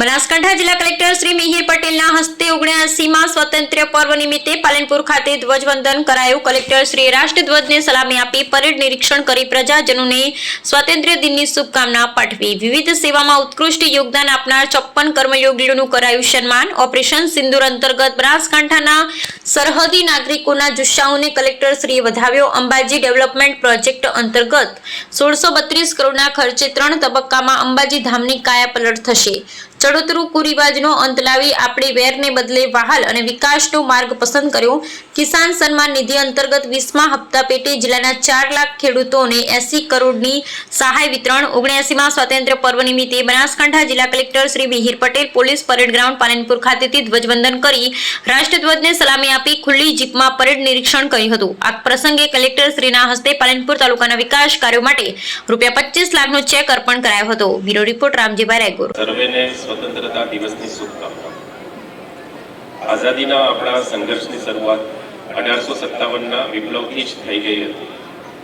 બનાસકાંઠા જિલ્લા કલેક્ટર શ્રી મિહિર પટેલના હસ્તે ઓગણ્યાસીમાં સ્વતંત્ર પર્વ નિમિત્તે પાલનપુર ખાતે ધ્વજવંદન કરાયું. કલેક્ટર શ્રી રાષ્ટ્રધ્વજને સલામી આપી પરેડ નિરીક્ષણ કરી પ્રજાજનોને સ્વાતંત્ર્ય દિનની શુભકામના પાઠવી. વિવિધ સેવામાં ઉત્કૃષ્ટ યોગદાન આપનાર ચોપ્પન કર્મયોગીઓનું કરાયું સન્માન. ઓપરેશન સિંદુર અંતર્ગત બનાસકાંઠાના સરહદી નાગરિકોના જુસ્સાઓને કલેક્ટર શ્રીએ વધાવ્યો. અંબાજી ડેવલપમેન્ટ પ્રોજેક્ટ અંતર્ગત સોળસો બત્રીસ કરોડના ખર્ચે ત્રણ તબક્કામાં અંબાજી ધામની કાયાપલટ થશે. ચડોતરું કુરિવાજનો અંત લાવી આપણે વેરને બદલે વહાલ અને વિકાસનો માર્ગ પસંદ કર્યો. કિસાન સન્માન નિધિ અંતર્ગત વીસમા હપ્તા પેટે જિલ્લાના ચાર લાખ ખેડૂતોને એસી કરોડની સહાય વિતરણ, ઓગણ્યાસીમાં સ્વાતંત્ર્ય પર્વ નિમિત્તે બનાસકાંઠા જિલ્લા collector Shri Mihir Patel police parade ground Palanpur ખાતેથી ધ્વજવંદન કરી રાષ્ટ્રધ્વજને સલામી આપી ખુલ્લી જીપમાં પરેડ નિરીક્ષણ કર્યું હતું. આ પ્રસંગે કલેક્ટર શ્રીના હસ્તે પાલનપુર તાલુકાના વિકાસ કાર્યો માટે રૂપિયા પચીસ લાખનો ચેક અર્પણ કરાયો હતો. Bureau report Ramjibhai Raygur. સ્વતંત્રતા દિવસની શુભકામનાઓ. આઝાદીના આપણા સંઘર્ષની શરૂઆત અઢારસો સત્તાવનના વિપ્લવથી જ થઈ ગઈ હતી.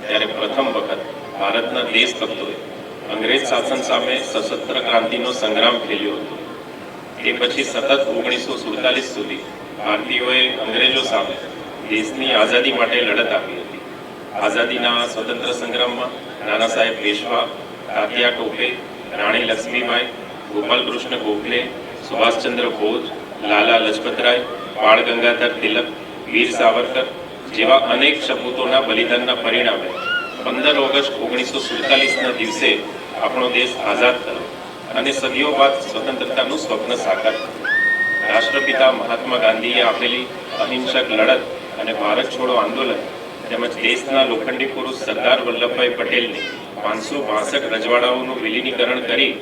ત્યારે પ્રથમ વખત ભારતના દેશભક્તોએ અંગ્રેજ શાસન સામે સશસ્ત્ર ક્રાંતિનો સંગ્રામ ખેલ્યો હતો. તે પછી સતત ઓગણીસો સુડતાલીસ સુધી ભારતીયોએ અંગ્રેજો સામે દેશની આઝાદી માટે લડત આપી હતી. આઝાદીના સ્વતંત્ર સંગ્રામમાં નાના સાહેબ પેશવા તાત્યા ટોપે, રાણી લક્ષ્મીબાઈ ગોપાલકૃષ્ણ ગોખલે, સુભાષચંદ્ર બોઝ, લાલા લજપતરાય, બાળ ગંગાધર તિલક, વીર સાવરકર જેવા અનેક સપૂતોના બલિદાનના પરિણામે પંદર ઓગસ્ટ ઓગણીસો સુડતાલીસના દિવસે આપણો દેશ આઝાદ થયો અને સદીઓ બાદ સ્વતંત્રતાનું સ્વપ્ન સાકાર થયું. રાષ્ટ્રપિતા મહાત્મા ગાંધીએ આપેલી અહિંસક લડત અને ભારત છોડો આંદોલન તેમજ દેશના લોખંડી પુરુષ સરદાર વલ્લભભાઈ પટેલની પાંચસો બાસઠ રજવાડાઓનું વિલીનીકરણ કરી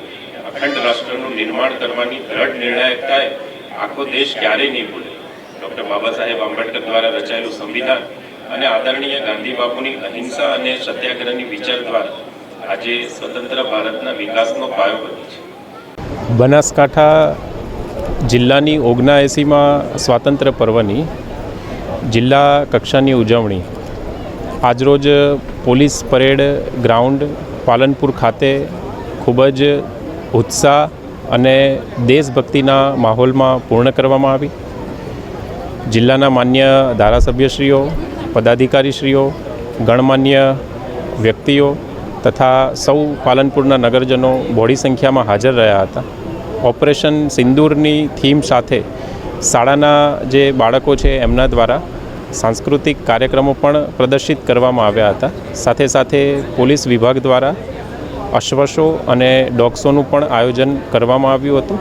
અખંડ રાષ્ટ્રનું નિર્માણ કરવાની દ્રઢ નિર્ણાયકતાએ આખો દેશ ક્યારેય નહીં ભૂલે. ડૉક્ટર બાબા સાહેબ આંબેડકર દ્વારા રચાયેલું સંવિધાન અને આદરણીય ગાંધી બાપુની અહિંસા અને સત્યાગ્રહની વિચાર દ્વારા આજે સ્વતંત્ર ભારતના વિકાસનો પાયો બની છે. બનાસકાંઠા જિલ્લાની ઓગણાએંસીમાં સ્વાતંત્ર્ય પર્વની જિલ્લા કક્ષાની ઉજવણી. આજરોજ પોલીસ પરેડ ગ્રાઉન્ડ પાલનપુર ખાતે ખૂબ જ ઉત્સાહ અને દેશભક્તિના માહોલમાં પૂર્ણ કરવામાં આવી. જિલ્લાના માન્ય ધારાસભ્યશ્રીઓ, પદાધિકારીશ્રીઓ, ગણમાન્ય વ્યક્તિઓ તથા સૌ પાલનપુરના નગરજનો બોડી સંખ્યામાં હાજર રહ્યા હતા. ઓપરેશન સિંદૂરની થીમ સાથે શાળાના જે બાળકો છે એમના દ્વારા સાંસ્કૃતિક કાર્યક્રમો પણ પ્રદર્શિત કરવામાં આવ્યા હતા. સાથે સાથે પોલીસ વિભાગ દ્વારા અશ્વશો અને ડોગ્સોનું પણ આયોજન કરવામાં આવ્યું હતું.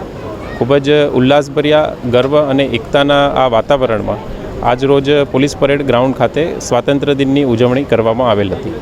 ખૂબ જ ઉલ્લાસભર્યા, ગર્વ અને એકતાના આ વાતાવરણમાં આજરોજ પોલીસ પરેડ ગ્રાઉન્ડ ખાતે સ્વાતંત્ર્ય દિનની ઉજવણી કરવામાં આવેલ હતી.